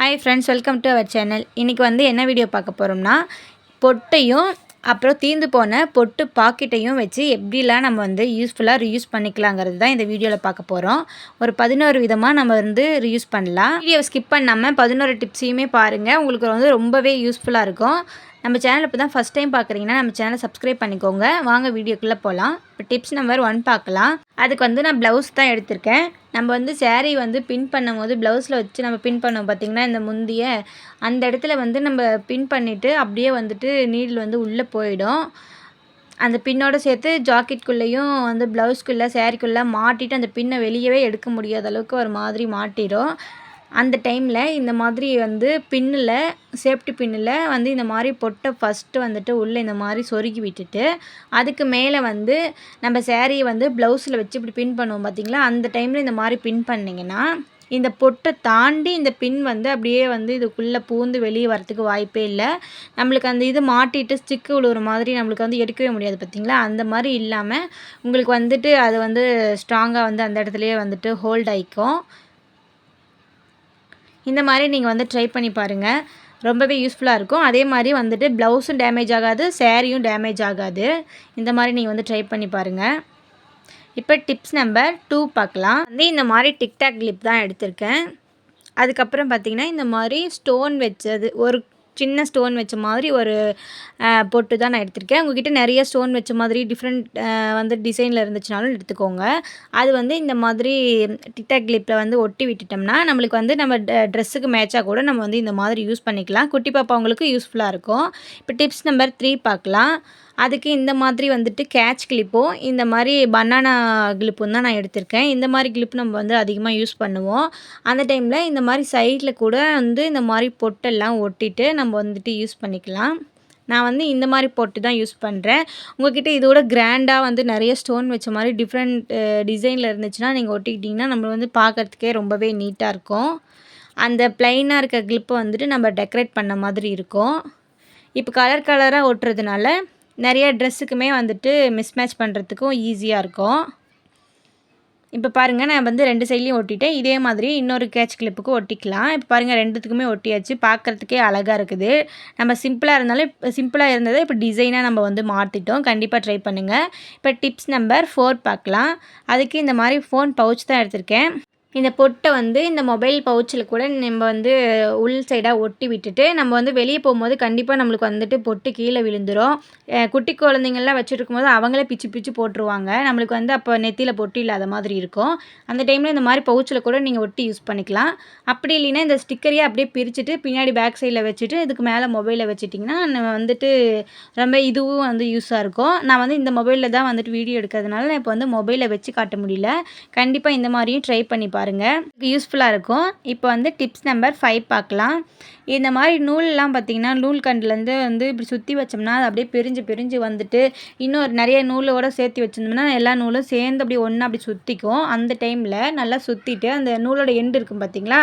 Hi friends welcome to our channel இன்றைக்கி வந்து என்ன வீடியோ பார்க்க போகிறோம்னா பொட்டையும் அப்புறம் தீர்ந்து போன பொட்டு பாக்கெட்டையும் வச்சு எப்படிலாம் நம்ம வந்து யூஸ்ஃபுல்லாக ரியூஸ் பண்ணிக்கலாங்கிறது தான் இந்த வீடியோவில் பார்க்க போகிறோம் ஒரு பதினோரு விதமாக நம்ம வந்து ரியூஸ் பண்ணலாம். வீடியோ ஸ்கிப் பண்ணாமல் பதினோரு டிப்ஸையுமே பாருங்கள் உங்களுக்கு வந்து ரொம்பவே யூஸ்ஃபுல்லாக இருக்கும். நம்ம சேனல் இப்போ தான் ஃபஸ்ட் டைம் பார்க்குறீங்கன்னா நம்ம சேனலை சப்ஸ்கிரைப் பண்ணிக்கோங்க. வாங்க வீடியோக்குள்ளே போகலாம் இப்போ டிப்ஸ் நம்பர் ஒன் பார்க்கலாம். அதுக்கு வந்து நான் ப்ளவுஸ் தான் எடுத்திருக்கேன். நம்ம வந்து சேரீ வந்து பின் பண்ணும்போது ப்ளவுஸில் வச்சு நம்ம பின் பண்ணோம் பார்த்திங்கன்னா இந்த முந்திய அந்த இடத்துல வந்து நம்ம பின் பண்ணிவிட்டு அப்படியே வந்துட்டு நீடில் வந்து உள்ளே போயிடும். அந்த பின்னோட சேர்த்து ஜாக்கெட்குள்ளேயும் வந்து ப்ளவுஸ்க்குள்ளே சேரீக்குள்ளே மாட்டிட்டு அந்த பின்னை வெளியவே எடுக்க முடியாத அளவுக்கு ஒரு மாதிரி மாட்டிடும் அந்த டைமில் இந்த மாதிரி வந்து பின்னில் சேஃப்டி பின்னில் வந்து இந்த மாதிரி பொட்டை ஃபஸ்ட்டு வந்துட்டு உள்ளே இந்த மாதிரி சொருகி விட்டுட்டு அதுக்கு மேலே வந்து நம்ம சேரீயை வந்து ப்ளவுஸில் வச்சு இப்படி பின் பண்ணுவோம் பார்த்தீங்களா அந்த டைமில் இந்த மாதிரி பின் பண்ணிங்கன்னா இந்த பொட்டை தாண்டி இந்த பின் வந்து அப்படியே வந்து இதுக்குள்ளே பூந்து வெளியே வரத்துக்கு வாய்ப்பே இல்லை. நம்மளுக்கு அந்த இது மாட்டிட்டு ஸ்டிக்கு விழுவுற மாதிரி நம்மளுக்கு வந்து எடுக்கவே முடியாது பார்த்திங்களா அந்த மாதிரி இல்லாமல் உங்களுக்கு வந்துட்டு அது வந்து ஸ்ட்ராங்காக வந்து அந்த இடத்துலையே வந்துட்டு ஹோல்ட் ஆகிக்கும் இந்த மாதிரி நீங்கள் வந்து ட்ரை பண்ணி பாருங்கள் ரொம்பவே யூஸ்ஃபுல்லாக இருக்கும். அதே மாதிரி வந்துட்டு ப்ளவுஸும் டேமேஜ் ஆகாது சேரீயும் டேமேஜ் ஆகாது. இந்த மாதிரி நீங்கள் வந்து ட்ரை பண்ணி பாருங்கள் இப்போ டிப்ஸ் நம்பர் டூ பார்க்கலாம். வந்து இந்த மாதிரி டிக்டாக் கிளிப் தான் எடுத்திருக்கேன். அதுக்கப்புறம் பார்த்திங்கன்னா இந்த மாதிரி ஸ்டோன் வச்சது ஒரு சின்ன ஸ்டோன் வச்ச மாதிரி ஒரு பொட்டு தான் நான் எடுத்திருக்கேன். உங்ககிட்ட நிறைய ஸ்டோன் வச்ச மாதிரி டிஃப்ரெண்ட் வந்து டிசைனில் இருந்துச்சுனாலும் எடுத்துக்கோங்க. அது வந்து இந்த மாதிரி டிக்டாக் கிளிப்பில் வந்து ஒட்டி விட்டுட்டோம்னா நம்மளுக்கு வந்து நம்ம ட்ரெஸ்ஸுக்கு மேட்சாக கூட நம்ம வந்து இந்த மாதிரி யூஸ் பண்ணிக்கலாம். குட்டி பாப்பாவங்களுக்கு யூஸ்ஃபுல்லாக இருக்கும். இப்போ டிப்ஸ் நம்பர் த்ரீ பார்க்கலாம். அதுக்கு இந்த மாதிரி வந்துட்டு கேட்ச் கிளிப்போ இந்த மாதிரி பனானா கிளிப்பும் தான் நான் எடுத்திருக்கேன். இந்த மாதிரி கிளிப் நம்ம வந்து அதிகமாக யூஸ் பண்ணுவோம். அந்த டைமில் இந்த மாதிரி சைடில் கூட வந்து இந்த மாதிரி பொட்டெல்லாம் ஒட்டிட்டு நம்ம வந்துட்டு யூஸ் பண்ணிக்கலாம். நான் வந்து இந்த மாதிரி பொட்டு தான் யூஸ் பண்ணுறேன் உங்ககிட்ட இதோட கிராண்டாக வந்து நிறைய ஸ்டோன் வச்ச மாதிரி டிஃப்ரெண்ட் டிசைனில் இருந்துச்சுன்னா நீங்கள் ஒட்டிக்கிட்டிங்கன்னா நம்ம வந்து பார்க்குறதுக்கே ரொம்பவே நீட்டாக இருக்கும். அந்த ப்ளைனாக இருக்க கிளிப்பை வந்துட்டு நம்ம டெக்கரேட் பண்ண மாதிரி இருக்கும். இப்போ கலர் கலராக ஒட்டுறதுனால நிறைய ட்ரெஸ்ஸுக்குமே வந்துட்டு மிஸ்மேட்ச் பண்ணுறதுக்கும் ஈஸியாக இருக்கும். இப்போ பாருங்கள் நான் வந்து ரெண்டு சைட்லேயும் ஒட்டிட்டேன். இதே மாதிரி இன்னொரு கேட்ச் கிளிப்புக்கு ஒட்டிக்கலாம். இப்போ பாருங்கள் ரெண்டுத்துக்குமே ஒட்டியாச்சு. பார்க்குறதுக்கே அழகாக இருக்குது. நம்ம சிம்பிளாக இருந்தாலும் சிம்பிளாக இருந்ததை இப்போ டிசைனாக நம்ம வந்து மாற்றிட்டோம் கண்டிப்பாக ட்ரை பண்ணுங்கள் இப்போ டிப்ஸ் நம்பர் ஃபோர் பார்க்கலாம். அதுக்கு இந்த மாதிரி ஃபோன் பவுச் தான் எடுத்திருக்கேன். இந்த பொட்டை வந்து இந்த மொபைல் பவுச்சில் கூட நம்ம வந்து உள் சைடாக ஒட்டி விட்டுட்டு நம்ம வந்து வெளியே போகும்போது கண்டிப்பாக நம்மளுக்கு வந்துட்டு பொட்டு கீழே விழுந்துரும். குட்டி குழந்தைங்கள்லாம் வச்சுருக்கும் போது அவங்களே பிச்சு பிச்சு போட்டுருவாங்க. நம்மளுக்கு வந்து அப்போ நெத்தியில் பொட்டு இல்லாத மாதிரி இருக்கும். அந்த டைமில் இந்த மாதிரி பவுச்சில் கூட நீங்கள் ஒட்டி யூஸ் பண்ணிக்கலாம். அப்படி இல்லைன்னா இந்த ஸ்டிக்கரையே அப்படியே பிரிச்சுட்டு பின்னாடி பேக் சைடில் வச்சுட்டு இதுக்கு மேலே மொபைலை வச்சுட்டிங்கன்னா நம்ம வந்துட்டு ரொம்ப இதுவும் வந்து யூஸாக இருக்கும். நான் வந்து இந்த மொபைலில் தான் வந்துட்டு வீடியோ எடுக்கிறதுனால நான் இப்போ வந்து மொபைலில் வச்சு காட்ட முடியல. கண்டிப்பாக இந்த மாதிரியும் ட்ரை பண்ணி பாருங்கள் யூஸ்ஃபுல்லாக இருக்கும். இப்போ வந்து டிப்ஸ் நம்பர் ஃபைவ் பார்க்கலாம். இந்த மாதிரி நூல்லாம் பார்த்திங்கன்னா நூல் கண்டுலேருந்து வந்து இப்படி சுற்றி வச்சோம்னா அது அப்படியே பிரிஞ்சு பிரிஞ்சு வந்துட்டு இன்னொரு நிறைய நூலோட சேர்த்து வச்சிருந்தோம்னா எல்லா நூலும் சேர்ந்து அப்படியே ஒன்றா அப்படி சுற்றிக்கும் அந்த டைமில் நல்லா சுற்றிட்டு அந்த நூலோட எண்டு இருக்கும் பார்த்தீங்களா?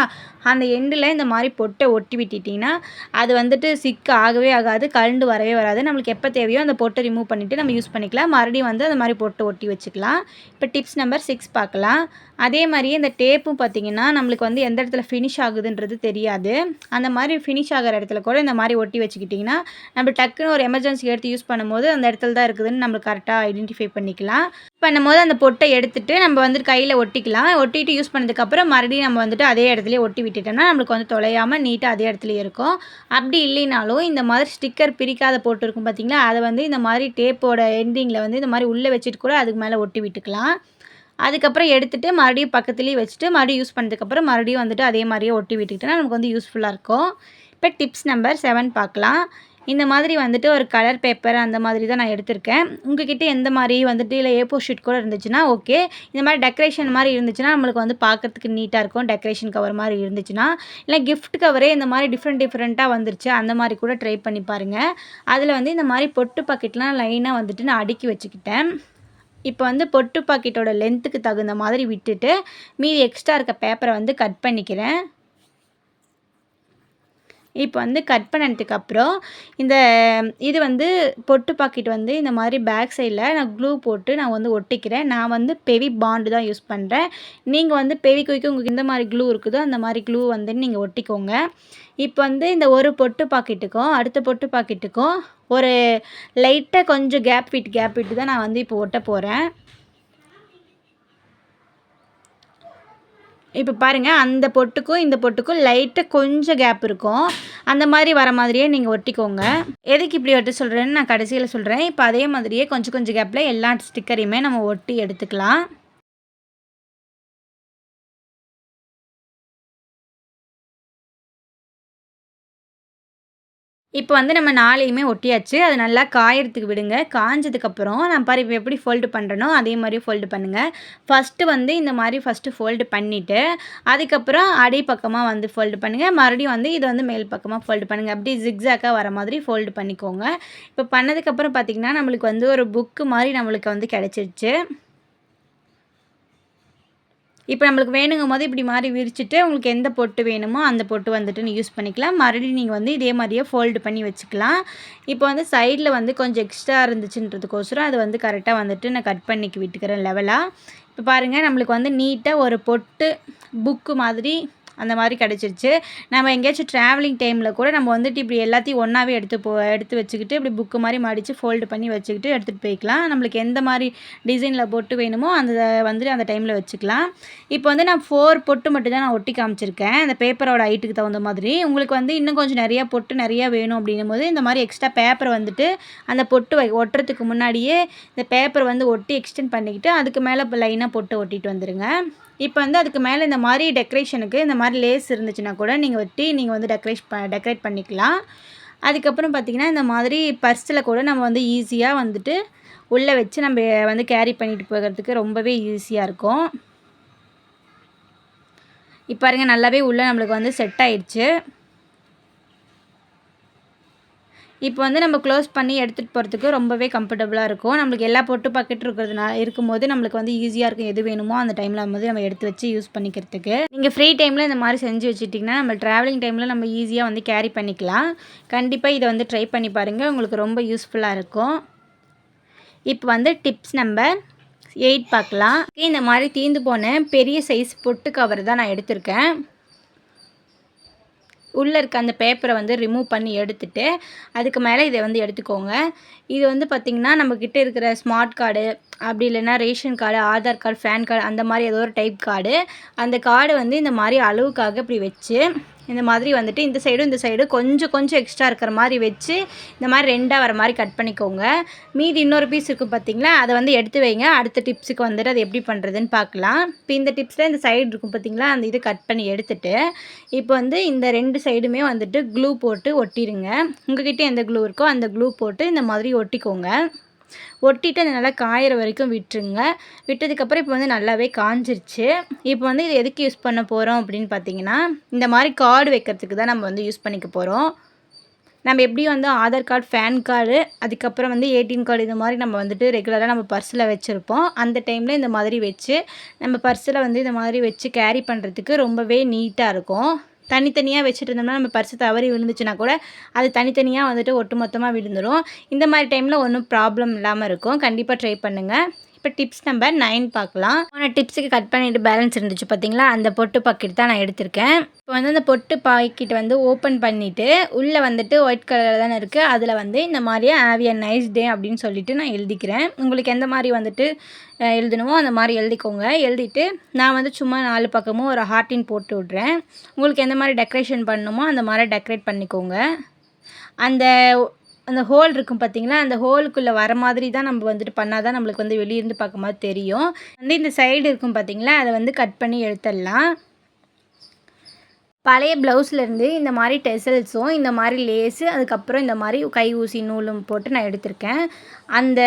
அந்த எண்டில் இந்த மாதிரி பொட்டை ஒட்டி விட்டிட்டிங்கன்னா அது வந்துட்டு சிக்கு ஆகவே ஆகாது கழுண்டு வரவே வராது. நம்மளுக்கு எப்போ தேவையோ அந்த பொட்டை ரிமூவ் பண்ணிவிட்டு நம்ம யூஸ் பண்ணிக்கலாம். மறுபடியும் வந்து அந்த மாதிரி பொட்டை ஒட்டி வச்சுக்கலாம். இப்போ டிப்ஸ் நம்பர் சிக்ஸ் பார்க்கலாம். அதே மாதிரியே இந்த டேப்பும் பார்த்தீங்கன்னா நம்மளுக்கு வந்து எந்த இடத்துல ஃபினிஷ் ஆகுதுன்றது தெரியாது. அந்த மாதிரி ஃபினிஷ் ஆகிற இடத்துல கூட இந்த மாதிரி ஒட்டி வச்சுக்கிட்டிங்கன்னா நம்ம டக்குன்னு ஒரு எமர்ஜென்சி எடுத்து யூஸ் பண்ணும்போது அந்த இடத்துல தான் இருக்குதுன்னு நம்மளுக்கு கரெக்டாக ஐடென்டிஃபை பண்ணிக்கலாம். பண்ணும்போது அந்த பொட்டை எடுத்துட்டு நம்ம வந்துட்டு கையில் ஒட்டிக்கலாம். ஒட்டிட்டு யூஸ் பண்ணதுக்கப்புறம் மறுபடியும் நம்ம வந்துட்டு அதே இடத்துல ஒட்டி விட்டுட்டோம்னா நம்மளுக்கு வந்து தொலையாமல் நீட்டாக அதே இடத்துல இருக்கும். அப்படி இல்லைனாலும் இந்த மாதிரி ஸ்டிக்கர் பிரிக்காத போட்டிருக்கும் பார்த்தீங்களா? அதை வந்து இந்த மாதிரி டேப்போட எண்டிங்கில் வந்து இந்த மாதிரி உள்ளே வச்சுட்டு கூட அதுக்கு மேலே ஒட்டி விட்டுக்கலாம். அதுக்கப்புறம் எடுத்துட்டு மறுபடியும் பக்கத்துலேயே வச்சுட்டு மறுபடியும் யூஸ் பண்ணதுக்கப்புறம் மறுபடியும் வந்துட்டு அதே மாதிரியே ஒட்டி விட்டுக்கிட்டோன்னா நமக்கு வந்து யூஸ்ஃபுல்லாக இருக்கும். இப்போ டிப்ஸ் நம்பர் செவன் பார்க்கலாம். இந்த மாதிரி வந்துட்டு ஒரு கலர் பேப்பர் அந்த மாதிரி தான் நான் எடுத்திருக்கேன். உங்ககிட்ட எந்த மாதிரி வந்துட்டு இல்லை ஏப்போ ஷீட் கூட இருந்துச்சுன்னா ஓகே இந்த மாதிரி டெக்கரேஷன் மாதிரி இருந்துச்சுன்னா நம்மளுக்கு வந்து பார்க்கறதுக்கு நீட்டாக இருக்கும். டெக்கரேஷன் கவர் மாதிரி இருந்துச்சுன்னா. இல்லை கிஃப்ட் கவரே இந்த மாதிரி டிஃப்ரெண்ட் டிஃப்ரெண்ட்டாக வந்துருச்சு. அந்த மாதிரி கூட ட்ரை பண்ணி பாருங்கள் அதில் வந்து இந்த மாதிரி பொட்டு பாக்கெட்லாம் லைனாக வந்துட்டு நான் அடுக்கி வச்சுக்கிட்டேன். இப்போ வந்து பொட்டு பாக்கெட்டோட லென்த்துக்கு தகுந்த மாதிரி விட்டுட்டு மீதி எக்ஸ்ட்ரா இருக்க பேப்பரை வந்து கட் பண்ணிக்கிறேன். இப்போ வந்து கட் பண்ணதுக்கப்புறம் இந்த இது வந்து பொட்டு பாக்கெட் வந்து இந்த மாதிரி பேக் சைடில் நான் க்ளூ போட்டு நான் வந்து ஒட்டிக்கிறேன். நான் வந்து பெவி பாண்டு தான் யூஸ் பண்ணுறேன் நீங்கள் வந்து பெவி குயிக்கு உங்களுக்கு இந்த மாதிரி க்ளூ இருக்குதோ அந்த மாதிரி க்ளூ வந்து நீங்கள் ஒட்டிக்கோங்க. இப்போ வந்து இந்த ஒரு பொட்டு பாக்கெட்டுக்கும் அடுத்த பொட்டு பாக்கெட்டுக்கும் ஒரு லைட்டாக கொஞ்சம் கேப் விட்டு கேப் விட்டு தான் நான் வந்து இப்போ ஒட்ட போகிறேன் இப்போ பாருங்கள் அந்த பொட்டுக்கும் இந்த பொட்டுக்கும் லைட்டாக கொஞ்சம் கேப் இருக்கும். அந்த மாதிரி வர மாதிரியே நீங்கள் ஒட்டிக்கோங்க. எதுக்கு இப்படி ஒட்டி சொல்கிறேன்னு நான் கடைசியில் சொல்கிறேன் இப்போ அதே மாதிரியே கொஞ்சம் கொஞ்சம் கேப்பில் எல்லா ஸ்டிக்கரையுமே நம்ம ஒட்டி எடுத்துக்கலாம். இப்போ வந்து நம்ம நாளையுமே ஒட்டியாச்சு. அது நல்லா காயறதுக்கு விடுங்க. காஞ்சதுக்கப்புறம் நான் பாரு இப்போ எப்படி ஃபோல்டு பண்ணுறனோ அதே மாதிரி ஃபோல்டு பண்ணுங்கள் ஃபஸ்ட்டு வந்து இந்த மாதிரி ஃபஸ்ட்டு ஃபோல்டு பண்ணிவிட்டு அதுக்கப்புறம் அடி பக்கமாக வந்து ஃபோல்டு பண்ணுங்கள் மறுபடியும் வந்து இதை வந்து மேல் பக்கமாக ஃபோல்டு பண்ணுங்கள் அப்படி ஜிக்ஸாக்காக வர மாதிரி ஃபோல்டு பண்ணிக்கோங்க. இப்போ பண்ணதுக்கப்புறம் பார்த்திங்கன்னா நம்மளுக்கு வந்து ஒரு புக்கு மாதிரி நம்மளுக்கு வந்து கிடச்சிருச்சு. இப்போ நம்மளுக்கு வேணுங்கும் போது இப்படி மாதிரி விரிச்சிட்டு உங்களுக்கு எந்த பொட்டு வேணுமோ அந்த பொட்டு வந்துட்டு நீ யூஸ் பண்ணிக்கலாம். மறுபடியும் நீங்கள் வந்து இதே மாதிரியே ஃபோல்டு பண்ணி வச்சுக்கலாம். இப்போ வந்து சைடில் வந்து கொஞ்சம் எக்ஸ்ட்ரா இருந்துச்சுன்றதுக்கோசரம் அது வந்து கரெக்டாக வந்துட்டு நான் கட் பண்ணிக்கி விட்டுக்கிறேன் லெவலாக இப்போ பாருங்கள் நம்மளுக்கு வந்து நீட்டாக ஒரு பொட்டு புக்கு மாதிரி அந்த மாதிரி கிடச்சிருச்சு. நம்ம எங்கேயாச்சும் ட்ராவலிங் டைமில் கூட நம்ம வந்துட்டு இப்படி எல்லாத்தையும் ஒன்றாவே எடுத்து போ எடுத்து வச்சுக்கிட்டு இப்படி புக்கு மாதிரி மடித்து ஃபோல்டு பண்ணி வச்சுக்கிட்டு எடுத்துகிட்டு போய்க்கலாம். நம்மளுக்கு எந்த மாதிரி டிசைனில் பொட்டு வேணுமோ அந்த வந்துட்டு அந்த டைமில் வச்சுக்கலாம். இப்போ வந்து நான் ஃபோர் பொட்டு மட்டும் தான் நான் ஒட்டி காமிச்சிருக்கேன். அந்த பேப்பரோட ஹைட்டுக்கு தகுந்த மாதிரி. உங்களுக்கு வந்து இன்னும் கொஞ்சம் நிறையா பொட்டு நிறையா வேணும் அப்படின்னும் போது இந்த மாதிரி எக்ஸ்ட்ரா பேப்பர் வந்துட்டு அந்த பொட்டு வை ஒட்டுறதுக்கு முன்னாடியே இந்த பேப்பர் வந்து ஒட்டி எக்ஸ்டெண்ட் பண்ணிக்கிட்டு அதுக்கு மேலே இப்போ லைனாக பொட்டு ஒட்டிட்டு வந்துடுங்க இப்போ வந்து அதுக்கு மேலே இந்த மாதிரி டெக்கரேஷனுக்கு இந்த மாதிரி லேஸ் இருந்துச்சுன்னா கூட நீங்கள் வெட்டி நீங்கள் வந்து டெக்கரேஷ் ப டெக்கரேட் பண்ணிக்கலாம். அதுக்கப்புறம் பார்த்திங்கன்னா இந்த மாதிரி பர்ஸில் கூட நம்ம வந்து ஈஸியாக வந்துட்டு உள்ளே வச்சு நம்ம வந்து கேரி பண்ணிட்டு போகிறதுக்கு ரொம்பவே ஈஸியாக இருக்கும். இப்போ பாருங்கள் நல்லாவே உள்ளே நம்மளுக்கு வந்து செட் ஆயிடுச்சு. இப்போ வந்து நம்ம க்ளோஸ் பண்ணி எடுத்துகிட்டு போகிறதுக்கு ரொம்பவே கம்ஃபர்டபுளாக இருக்கும். நம்மளுக்கு எல்லா பொட்டு பாக்கெட் இருக்கிறதுனால இருக்கும்போது நம்மளுக்கு வந்து ஈஸியாக இருக்கும் எது வேணுமோ அந்த டைமில் வந்து நம்ம எடுத்து வச்சு யூஸ் பண்ணிக்கிறதுக்கு. நீங்கள் ஃப்ரீ டைமில் இந்த மாதிரி செஞ்சு வச்சுட்டிங்கன்னா நம்ம ட்ராவலிங் டைமில் நம்ம ஈஸியாக வந்து கேரி பண்ணிக்கலாம். கண்டிப்பாக இதை வந்து ட்ரை பண்ணி பாருங்கள் உங்களுக்கு ரொம்ப யூஸ்ஃபுல்லாக இருக்கும். இப்போ வந்து டிப்ஸ் நம்பர் எயிட் பார்க்கலாம். இந்த மாதிரி தீந்து போன பெரிய சைஸ் பொட்டு கவர் தான் நான் எடுத்திருக்கேன். உள்ளே இருக்க அந்த பேப்பரை வந்து ரிமூவ் பண்ணி எடுத்துட்டு அதுக்கு மேலே இதை வந்து எடுத்துக்கோங்க. இது வந்து பார்த்திங்கன்னா நம்மக்கிட்ட இருக்கிற ஸ்மார்ட் கார்டு அப்படி இல்லைன்னா ration card Aadhaar card PAN card அந்த மாதிரி ஏதோ ஒரு டைப் கார்டு அந்த கார்டு வந்து இந்த மாதிரி அளவுக்காக இப்படி வச்சு இந்த மாதிரி வந்துட்டு இந்த சைடும் இந்த சைடும் கொஞ்சம் கொஞ்சம் எக்ஸ்ட்ரா இருக்கிற மாதிரி வச்சு இந்த மாதிரி ரெண்டாக வர மாதிரி கட் பண்ணிக்கோங்க. மீதி இன்னொரு பீஸ் இருக்கும் பார்த்தீங்களா அதை வந்து எடுத்து வைங்க. அடுத்த டிப்ஸுக்கு வந்துட்டு அது எப்படி பண்ணுறதுன்னு பார்க்கலாம். இப்போ இந்த டிப்ஸில் இந்த சைடு இருக்கும் பார்த்தீங்களா அந்த இது கட் பண்ணி எடுத்துட்டு இப்போ வந்து இந்த ரெண்டு சைடுமே வந்துட்டு க்ளூ போட்டு ஒட்டிடுங்க உங்ககிட்ட எந்த க்ளூ இருக்கோ அந்த க்ளூ போட்டு இந்த மாதிரி ஒட்டிக்கோங்க. ஒட்டிட்டு அது நல்லா காயிற வரைக்கும் விட்டுருங்க. விட்டதுக்கப்புறம் இப்போ வந்து நல்லாவே காஞ்சிருச்சு. இப்போ வந்து இது எதுக்கு யூஸ் பண்ண போகிறோம் அப்படின்னு பார்த்தீங்கன்னா இந்த மாதிரி கார்டு வைக்கிறதுக்கு தான் நம்ம வந்து யூஸ் பண்ணிக்க போகிறோம் நம்ம எப்படியும் வந்து ஆதார் கார்டு ஃபேன் கார்டு அதுக்கப்புறம் வந்து ஏடிஎம் கார்டு இது மாதிரி நம்ம வந்துட்டு ரெகுலராக நம்ம பர்ஸில் வச்சுருப்போம். அந்த டைமில் இந்த மாதிரி வச்சு நம்ம பர்ஸில் வந்து இந்த மாதிரி வச்சு கேரி பண்ணுறதுக்கு ரொம்பவே நீட்டாக இருக்கும். தனித்தனியாக வச்சுட்டு இருந்தோம்னா நம்ம பர்ஸு தவறி விழுந்துச்சுன்னா கூட அது தனித்தனியாக வந்துட்டு ஒட்டு மொத்தமாக விழுந்துடும் இந்த மாதிரி டைமில் ஒன்றும் ப்ராப்ளம் இல்லாமல் இருக்கும். கண்டிப்பாக ட்ரை பண்ணுங்கள் இப்போ டிப்ஸ் நம்பர் நைன் பார்க்கலாம். போன டிப்ஸுக்கு கட் பண்ணிவிட்டு பேலன்ஸ் இருந்துச்சு பார்த்தீங்களா? அந்த பொட்டு பாக்கெட் தான் நான் எடுத்திருக்கேன். இப்போ வந்து அந்த பொட்டு பாக்கெட் வந்து ஓப்பன் பண்ணிவிட்டு உள்ளே வந்துட்டு ஒயிட் கலரில் தானே இருக்குது அதில் வந்து இந்த மாதிரியே ஹாவ் எ நைஸ் டே அப்படின்னு சொல்லிட்டு நான் எழுதிக்கிறேன். உங்களுக்கு எந்த மாதிரி வந்துட்டு எழுதணுமோ அந்த மாதிரி எழுதிக்கோங்க. எழுதிட்டு நான் வந்து சும்மா நாலு பக்கமும் ஒரு ஹார்ட்டின் போட்டு விட்றேன். உங்களுக்கு எந்த மாதிரி டெக்கரேஷன் பண்ணணுமோ அந்த மாதிரி டெக்கரேட் பண்ணிக்கோங்க. அந்த அந்த ஹோல் இருக்கும் பார்த்தீங்களா அந்த ஹோலுக்குள்ளே வர மாதிரி தான் நம்ம வந்துட்டு பண்ணால் தான் நம்மளுக்கு வந்து வெளியிருந்து பார்க்கும்போது தெரியும். வந்து இந்த சைடு இருக்கும் பார்த்தீங்களா அதை வந்து கட் பண்ணி எடுத்துடலாம். பழைய ப்ளவுஸ்லேருந்து இந்த மாதிரி டெசல்ஸும் இந்த மாதிரி லேஸு அதுக்கப்புறம் இந்த மாதிரி கை ஊசி நூலும் போட்டு நான் எடுத்திருக்கேன். அந்த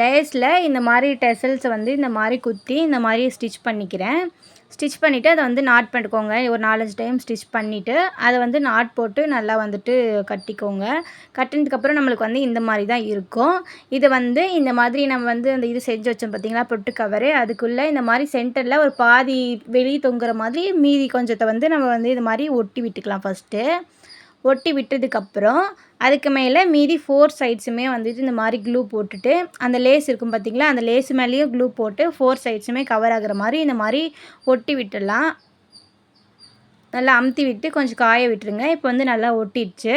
லேஸில் இந்த மாதிரி டெசல்ஸை வந்து இந்த மாதிரி குத்தி இந்த மாதிரி ஸ்டிச் பண்ணிக்கிறேன். ஸ்டிச் பண்ணிவிட்டு அதை வந்து நாட் பண்ணிக்கோங்க. ஒரு நாலஞ்சு டைம் ஸ்டிச் பண்ணிவிட்டு அதை வந்து நாட் போட்டு நல்லா வந்துட்டு கட்டிக்கோங்க. கட்டினதுக்கப்புறம் நம்மளுக்கு வந்து இந்த மாதிரி தான் இருக்கும். இது வந்து இந்த மாதிரி நம்ம வந்து அந்த இது செஞ்சு வச்சோம் பார்த்தீங்களா பொட்டு கவரு அதுக்குள்ளே இந்த மாதிரி சென்டரில் ஒரு பாதி வெளியே தொங்குற மாதிரி மீதி கொஞ்சத்தை வந்து நம்ம வந்து இது மாதிரி ஒட்டி விட்டுக்கலாம் ஃபஸ்ட்டு ஒட்டி விட்டதுக்கப்புறம் அதுக்கு மேலே மீதி ஃபோர் சைட்ஸுமே வந்துட்டு இந்த மாதிரி க்ளூ போட்டுட்டு அந்த லேஸ் இருக்கும் பார்த்திங்களா அந்த லேஸ் மேலேயும் க்ளூ போட்டு ஃபோர் சைட்ஸுமே கவர் ஆகிற மாதிரி இந்த மாதிரி ஒட்டி விட்டுடலாம். நல்லா அமுத்தி விட்டு கொஞ்சம் காய விட்டுருங்க. இப்போ வந்து நல்லா ஒட்டிடுச்சு.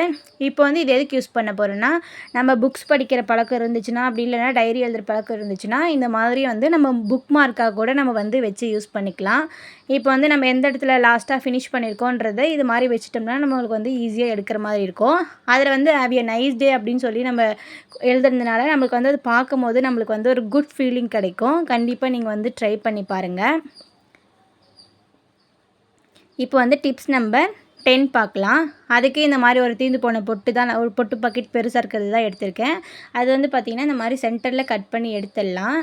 இப்போ வந்து இது எதுக்கு யூஸ் பண்ண போகிறோன்னா நம்ம புக்ஸ் படிக்கிற பழக்கம் இருந்துச்சுன்னா அப்படி இல்லைனா டைரி எழுதுகிற பழக்கம் இருந்துச்சுன்னா இந்த மாதிரி வந்து நம்ம புக் மார்க்காக கூட நம்ம வந்து வச்சு யூஸ் பண்ணிக்கலாம். இப்போ வந்து நம்ம எந்த இடத்துல லாஸ்ட்டாக ஃபினிஷ் பண்ணியிருக்கோன்றதை இது மாதிரி வச்சுட்டோம்னா நம்மளுக்கு வந்து ஈஸியாக எடுக்கிற மாதிரி இருக்கும். அதில் வந்து ஹாவ் எ நைஸ் டே அப்படின்னு சொல்லி நம்ம எழுதுறதுனால நம்மளுக்கு வந்து அது பார்க்கும் போது நம்மளுக்கு வந்து ஒரு குட் ஃபீலிங் கிடைக்கும். கண்டிப்பாக நீங்கள் வந்து ட்ரை பண்ணி பாருங்கள் இப்போ வந்து டிப்ஸ் நம்பர் டென் பார்க்கலாம். அதுக்கு இந்த மாதிரி ஒரு தீந்து போன பொட்டு தான் ஒரு பொட்டு பாக்கெட் பெருசாக இருக்கிறது தான் எடுத்திருக்கேன். அது வந்து பார்த்திங்கன்னா இந்த மாதிரி சென்டரில் கட் பண்ணி எடுத்துடலாம்.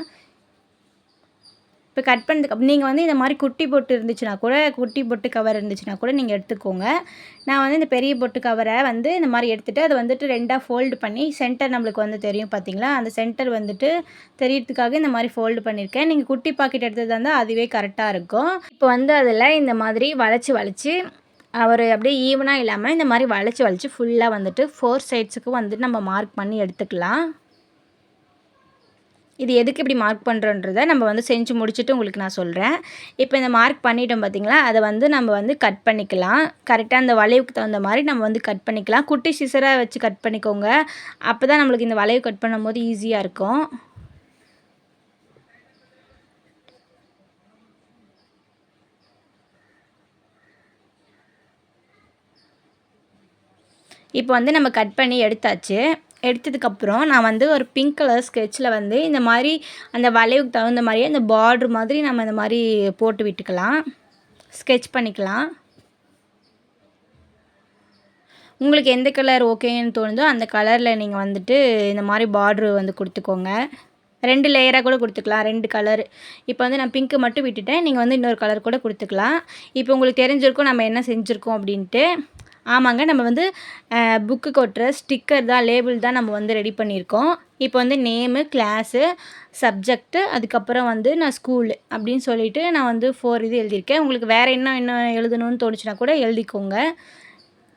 இப்போ கட் பண்ணதுக்கு நீங்கள் வந்து இந்த மாதிரி குட்டி பொட்டு இருந்துச்சுன்னா கூட குட்டி பொட்டு கவர் இருந்துச்சுன்னா கூட நீங்கள் எடுத்துக்கோங்க. நான் வந்து இந்த பெரிய பொட்டு கவரை வந்து இந்த மாதிரி எடுத்துகிட்டு அதை வந்துட்டு ரெண்டாக ஃபோல்டு பண்ணி சென்டர் நம்மளுக்கு வந்து தெரியும் பார்த்தீங்களா அந்த சென்டர் வந்துட்டு தெரியறதுக்காக இந்த மாதிரி ஃபோல்டு பண்ணியிருக்கேன் நீங்கள் குட்டி பாக்கெட் எடுத்தது இருந்தால் அதுவே கரெக்டாக இருக்கும். இப்போ வந்து அதில் இந்த மாதிரி வளைச்சி வளைச்சி அவர் அப்படியே ஈவனாக இல்லாமல் இந்த மாதிரி வளைச்சி வளைச்சி ஃபுல்லாக வந்துட்டு ஃபோர் சைட்ஸுக்கு வந்துட்டு நம்ம மார்க் பண்ணி எடுத்துக்கலாம். இது எதுக்கு இப்படி மார்க் பண்ணுறோன்றதை நம்ம வந்து செஞ்சு முடிச்சுட்டு உங்களுக்கு நான் சொல்கிறேன் இப்போ இந்த மார்க் பண்ணிட்டோம் பார்த்திங்களா அதை வந்து நம்ம வந்து கட் பண்ணிக்கலாம். கரெக்டாக அந்த வளைவுக்கு தகுந்த மாதிரி நம்ம வந்து கட் பண்ணிக்கலாம். குட்டி சிசராக வச்சு கட் பண்ணிக்கோங்க. அப்போ தான் நம்மளுக்கு இந்த வளைவு கட் பண்ணும்போது ஈஸியாக இருக்கும். இப்போ வந்து நம்ம கட் பண்ணி எடுத்தாச்சு. எடுத்ததுக்கப்புறம் நான் வந்து ஒரு பிங்க் கலர் ஸ்கெட்சில் வந்து இந்த மாதிரி அந்த வளைவுக்கு தகுந்த மாதிரியே அந்த பார்ட்ரு மாதிரி நம்ம இந்த மாதிரி போட்டு விட்டுக்கலாம். ஸ்கெட்ச் பண்ணிக்கலாம். உங்களுக்கு எந்த கலர் ஓகேன்னு தோணுதோ அந்த கலரில் நீங்கள் வந்துட்டு இந்த மாதிரி பார்ட்ரு வந்து கொடுத்துக்கோங்க. ரெண்டு லேயராக கூட கொடுத்துக்கலாம். ரெண்டு கலர் இப்போ வந்து நான் பிங்க்கு மட்டும் விட்டுட்டேன். நீங்கள் வந்து இன்னொரு கலர் கூட கொடுத்துக்கலாம். இப்போ உங்களுக்கு தெரிஞ்சிருக்கும் நம்ம என்ன செஞ்சுருக்கோம் அப்படின்ட்டு. ஆமாங்க நம்ம வந்து புக்கு கொட்டுற ஸ்டிக்கர் தான் லேபிள் தான் நம்ம வந்து ரெடி பண்ணியிருக்கோம். இப்போ வந்து நேமு கிளாஸு சப்ஜெக்ட்டு அதுக்கப்புறம் வந்து நான் ஸ்கூலு அப்படின்னு சொல்லிவிட்டு நான் வந்து ஃபோர் இது எழுதியிருக்கேன். உங்களுக்கு வேறு என்ன இன்னும் எழுதணும்னு தோணுச்சுன்னா கூட எழுதிக்கோங்க.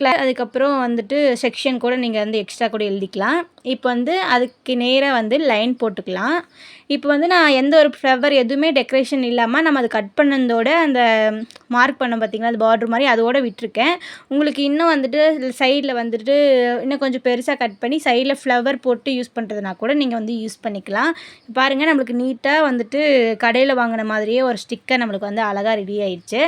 கிளா அதுக்கப்புறம் வந்துட்டு செக்ஷன் கூட நீங்கள் வந்து எக்ஸ்ட்ரா கூட எழுதிக்கலாம். இப்போ வந்து அதுக்கு நேராக வந்து லைன் போட்டுக்கலாம். இப்போ வந்து நான் எந்த ஒரு ஃப்ளவர் எதுவுமே டெக்கரேஷன் இல்லாமல் நம்ம அதை கட் பண்ணதோட அந்த மார்க் பண்ண பார்த்திங்களா அது பார்டர் மாதிரி அதோட விட்டுருக்கேன். உங்களுக்கு இன்னும் வந்துட்டு சைடில் வந்துட்டு இன்னும் கொஞ்சம் பெருசாக கட் பண்ணி சைடில் ஃப்ளவர் போட்டு யூஸ் பண்ணுறதுனா கூட நீங்கள் வந்து யூஸ் பண்ணிக்கலாம். பாருங்கள் நம்மளுக்கு நீட்டாக வந்துட்டு கடையில் வாங்கின மாதிரியே ஒரு ஸ்டிக்கர் நம்மளுக்கு வந்து அழகாக ரெடி ஆயிடுச்சு.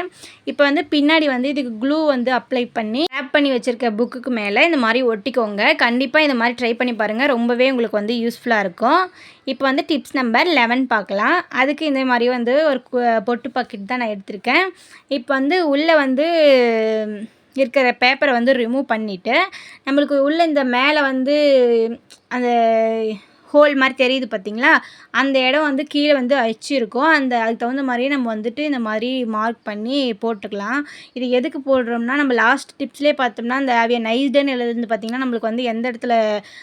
இப்போ வந்து பின்னாடி வந்து இதுக்கு க்ளூ வந்து அப்ளை பண்ணி ஆப் பண்ணி வச்சுருக்க புக்குக்கு மேலே இந்த மாதிரி ஒட்டிக்கோங்க. கண்டிப்பாக இந்த மாதிரி ட்ரை பண்ணி பாருங்கள் ரொம்பவே உங்களுக்கு வந்து யூஸ்ஃபுல்லாக இருக்கும். இப்போ வந்து டிப்ஸ் நம்பர் லெவன் பார்க்கலாம். அதுக்கு இந்த மாதிரி வந்து ஒரு பொட்டு பாக்கெட் தான் நான் எடுத்திருக்கேன். இப்போ வந்து உள்ளே வந்து இருக்கிற பேப்பரை வந்து ரிமூவ் பண்ணிவிட்டு நம்மளுக்கு உள்ளே இந்த மேலே வந்து அந்த ஹோல் மாதிரி தெரியுது பார்த்தீங்களா அந்த இடம் வந்து கீழே வந்து அச்சு அந்த அதுக்கு தகுந்த மாதிரியே நம்ம வந்துட்டு இந்த மாதிரி மார்க் பண்ணி போட்டுக்கலாம். இது எதுக்கு போடுறோம்னா நம்ம லாஸ்ட் டிப்ஸ்லேயே பார்த்தோம்னா அந்த அவிய நைஸ்டுன்னு எழுதுந்து பார்த்திங்கன்னா நம்மளுக்கு வந்து எந்த இடத்துல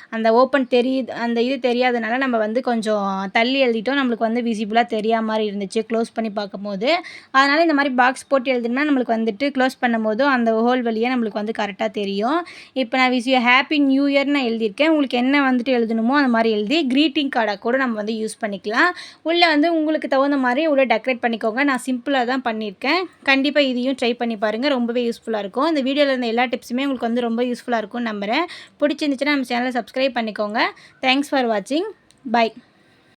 அந்த ஓப்பன் தெரியுது அந்த இது தெரியாதனால நம்ம வந்து கொஞ்சம் தள்ளி எழுதிட்டோம். நம்மளுக்கு வந்து விசிபிளாக தெரியாத மாதிரி இருந்துச்சு க்ளோஸ் பண்ணி பார்க்கும்போது. அதனால் இந்த மாதிரி பாக்ஸ் போட்டு எழுதுனா நம்மளுக்கு வந்துட்டு க்ளோஸ் பண்ணும் போதும் அந்த ஹோல் வழியாக நம்மளுக்கு வந்து கரெக்டாக தெரியும். இப்போ நான் விஸ் ஹாப்பி நியூ இயர்னு எழுதியிருக்கேன். உங்களுக்கு என்ன வந்துட்டு எழுதணுமோ அந்த மாதிரி எழுதி க்ரீட்டிங் கார்டாக கூட நம்ம வந்து யூஸ் பண்ணிக்கலாம். உள்ளே வந்து உங்களுக்கு தகுந்த மாதிரி உள்ளே டெக்கரேட் பண்ணிக்கோங்க. நான் சிம்பிளாக தான் பண்ணியிருக்கேன். கண்டிப்பாக இதையும் ட்ரை பண்ணி பாருங்கள் ரொம்பவே யூஸ்ஃபுல்லாக இருக்கும். இந்த வீடியோவில் இருந்த எல்லா டிப்ஸுமே உங்களுக்கு வந்து ரொம்ப யூஸ்ஃபுல்லாக இருக்கும்னு நம்புகிறேன் பிடிச்சிருந்துச்சுன்னா நம்ம சேனலை சப்ஸ்கிரைப் பண்ணிக்கோங்க. தேங்க்ஸ் ஃபார் வாட்சிங் பை